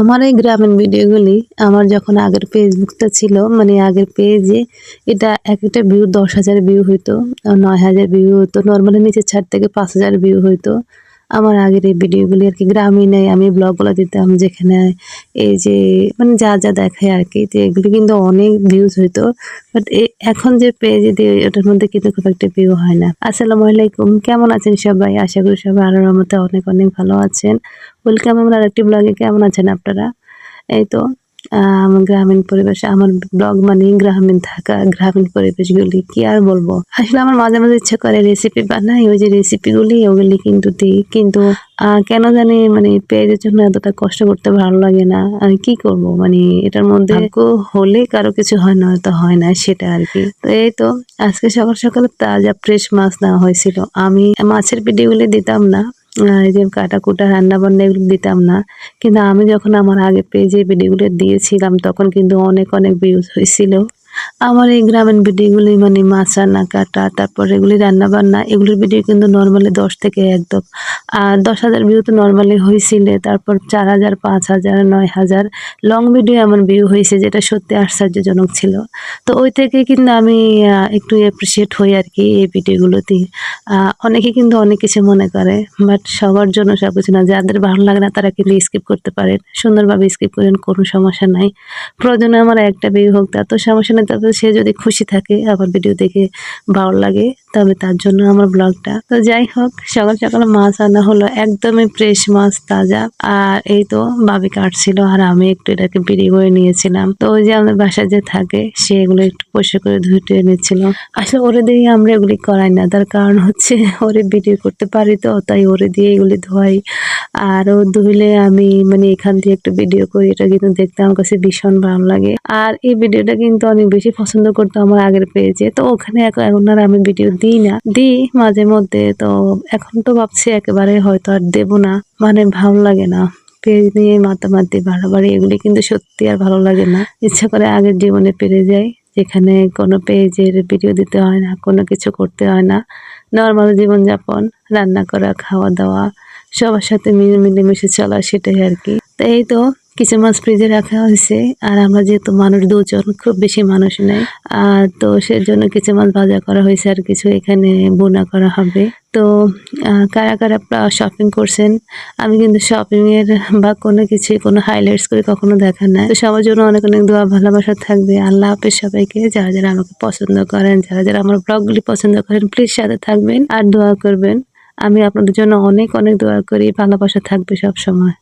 আমার এই গ্রামের ভিডিওগুলি আমার যখন আগের ফেসবুকটা ছিল মানে আগের পেজে এটা এক একটা ভিউ দশ হাজার ভিউ হইতো নয় হাজার ভিউ হইতো নর্মালি নিচে ছাড় থেকে পাঁচ হাজার ভিউ হইতো। আমার আগের এই ভিডিওগুলি আর কি গ্রামীণে আমি ব্লগগুলো দিতাম যেখানে এই যে মানে যা যা দেখায় আর কি, তো এগুলি কিন্তু অনেক ভিউজ হইতো। বাট এখন যে পেজে দিয়ে ওটার মধ্যে কিন্তু খুব একটা ভিউ হয় না। আসসালামু আলাইকুম, কেমন আছেন সবাই? আশা করি সবাই আল্লাহর রহমতে অনেক অনেক ভালো আছেন। ওয়েলকাম আমার আরেকটি ব্লগে কেমন আছেন আপনারা? এই তো গ্রামীণ পরিবেশ, আমার ব্লগ মানে গ্রামীণ থাকা গ্রামীণ পরিবেশগুলি কি আর বলব? আসলে আমার মাঝে মাঝে ইচ্ছা করে রেসিপি বানাই, ওই যে রেসিপিগুলি ওগুলি কিন্তু দিই। কিন্তু কেন জানি মানে পেঁয়াজের জন্য এতটা কষ্ট করতে ভালো লাগে না। আর কি করব? মানে এটার মধ্যে হলে কারও কিছু হয় না তো হয় না, সেটা আর কি। তো এই তো, আজকে সকাল সকাল তাজা ফ্রেশ মাছ নেওয়া হয়েছিল। আমি মাছের ভিডিওগুলি দিতাম না এই যে কাটা কুটা রান্না বান্না এগুলো দিতাম না। কিন্তু আমি যখন আমার আগে পেজে ভিডিওগুলো দিয়েছিলাম, তখন কিন্তু অনেক অনেক ভিউজ হয়েছিল। আমার এই গ্রামীণ ভিডিওগুলি মানে মাছ রান্না কাটা, তারপর এগুলি রান্না বান্না এগুলির ভিডিও কিন্তু নর্মালি দশ থেকে একদম। আর দশ হাজার ভিউ তো নর্মালি হয়েছিল তারপর চার হাজার, পাঁচ হাজার, নয় হাজার। লং ভিডিও এমন ভিউ হয়েছে যেটা সত্যি আশ্চর্যজনক ছিল। তো ওই থেকে কিন্তু আমি একটু অ্যাপ্রিসিয়েট হই আর কি এই ভিডিওগুলোতে। অনেকে কিন্তু অনেক কিছু মনে করে বাট সবার জন্য সব কিছু না। যাদের ভালো লাগে না, তারা কিন্তু স্কিপ করতে পারেন। সুন্দরভাবে স্কিপ করেন, কোনো সমস্যা নাই। প্রয়োজনে আমার একটা ভিউ হোক, তার তো সমস্যা তাতে সে যদি খুশি থাকে আমার ভিডিও দেখে ভালো লাগে তবে তার জন্য আমার ব্লগটা। তো যাই হোক, সকাল সকাল মাছ আনা হলো, একদমই ফ্রেশ মাছ তাজা। আর এই তো বাবি কাটছিল, আর আমি একটু এটাকে বিড়ি করে নিয়েছিলাম। তো ওই যে আমাদের বাসায় যে থাকে, সে এগুলো একটু পরিষ্কার করে ধুয়ে টুয়ে নিচ্ছিল আসলে ওরে দিয়ে আমরা এগুলি করাই না, তার কারণ হচ্ছে ওরে ভিডিও করতে পারি তো, তাই ওরে দিয়ে এগুলি ধোয়াই। আর ও ধুইলে আমি মানে এখান দিয়ে একটু ভিডিও করি, এটা কিন্তু দেখতে আমার কাছে ভীষণ ভালো লাগে। আর এই ভিডিওটা কিন্তু অনেক বেশি পছন্দ করতো আমার আগের পেজে তো ওখানে এখন আর আমি ভিডিও দিই না, দিই মাঝে মধ্যে। তো এখন তো ভাবছি একেবারে হয়তো আর দেবো না। মানে ভালো লাগে না। পেজ নিয়ে মাতামাতি, বাড়াবাড়ি এগুলি কিন্তু সত্যি আর ভালো লাগে না। ইচ্ছা করে আগের জীবনে পেরে যাই। যেখানে কোনো পেজের ভিডিও দিতে হয় না, কোনো কিছু করতে হয় না। নর্মাল জীবনযাপন, রান্না করা, খাওয়া দাওয়া, সবার সাথে মিলে মিলেমিশে চলা, সেটাই আর কি। তো এই তো কিছু মাছ ফ্রিজে রাখা হয়েছে। আর আমরা যেহেতু মানুষ, দুজন খুব বেশি মানুষ নেই। আর তো সেজন্য কিছু মাছ ভাজা করা হয়েছে আর কিছু এখানে বোনা করা হবে। তো কারা কারা শপিং করছেন? আমি কিন্তু শপিং এর বা কোনো কিছু, কোনো হাইলাইটস করে কখনো দেখা নাই। তো সবার জন্য অনেক অনেক দোয়া, ভালোবাসা থাকবে। আল্লাহ হাফেজ সবাইকে। যারা যারা আমাকে পছন্দ করেন, যারা যারা আমার ব্লগগুলি পছন্দ করেন প্লিজ সাথে থাকবেন আর দোয়া করবেন। আমি আপনাদের জন্য অনেক অনেক দোয়া করি। ভালোবাসা থাকবে সব সময়